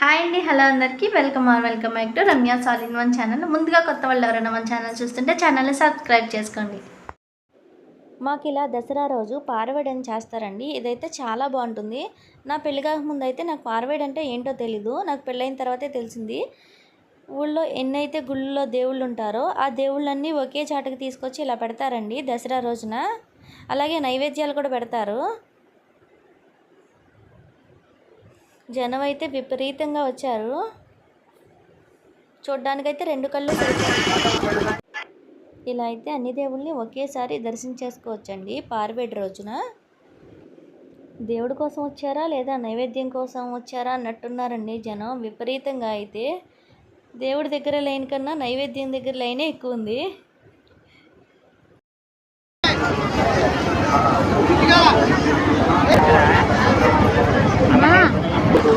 Hi అండి hello అందరికీ. Welcome or welcome back to Ramya సాల్ ఇన్ వన్ ఛానల్. ముందుగా కొత్త వాళ్ళు ఎవరైనా మన ఛానల్ చూస్తుంటే ఛానల్ని సబ్స్క్రైబ్ చేసుకోండి. మాకు ఇలా దసరా రోజు పారవేయడం చేస్తారండి. ఇదైతే చాలా బాగుంటుంది. నా పెళ్ళి కాకముందు అయితే నాకు పారవేయడం అంటే ఏంటో తెలీదు. నాకు పెళ్ళైన తర్వాతే తెలిసింది. ఊళ్ళో ఎన్నైతే గుళ్ళలో దేవుళ్ళు ఉంటారో ఆ దేవుళ్ళన్నీ ఒకే చాటకి తీసుకొచ్చి ఇలా పెడతారండి దసరా రోజున. అలాగే నైవేద్యాలు కూడా పెడతారు. జనం అయితే విపరీతంగా వచ్చారు. చూడ్డానికైతే రెండు కళ్ళు ఇలా అయితే అన్ని దేవుళ్ళని ఒకేసారి దర్శించేసుకోవచ్చండి పార్వేడి రోజున. దేవుడి కోసం వచ్చారా లేదా నైవేద్యం కోసం వచ్చారా అన్నట్టున్నారండి జనం విపరీతంగా అయితే. దేవుడి దగ్గర లైన్ కన్నా నైవేద్యం దగ్గర లైనే ఎక్కువ ఉంది.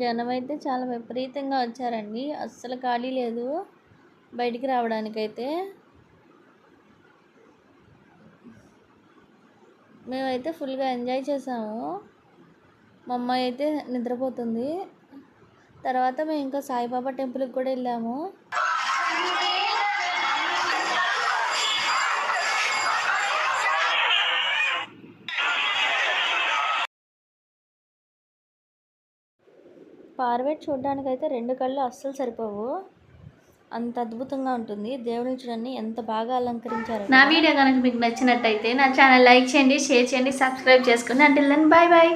జనం అయితే చాలా విపరీతంగా వచ్చారండి. అస్సలు ఖాళీ లేదు. బయటికి రావడానికైతే. మేమైతే ఫుల్గా ఎంజాయ్ చేసాము. మా అమ్మాయి అయితే నిద్రపోతుంది. తర్వాత మేము ఇంకా సాయిబాబా టెంపుల్కి కూడా వెళ్ళాము. పార్వేట్ చూడ్డానికైతే రెండు కళ్ళు అస్సలు సరిపోవు. అంత అద్భుతంగా ఉంటుంది. దేవుడిని చూడండి ఎంత బాగా అలంకరించారు. నా వీడియో కనుక మీకు నచ్చినట్టయితే నా ఛానల్ లైక్ చేయండి షేర్ చేయండి సబ్స్క్రైబ్ చేసుకోండి. అంటే బాయ్ బాయ్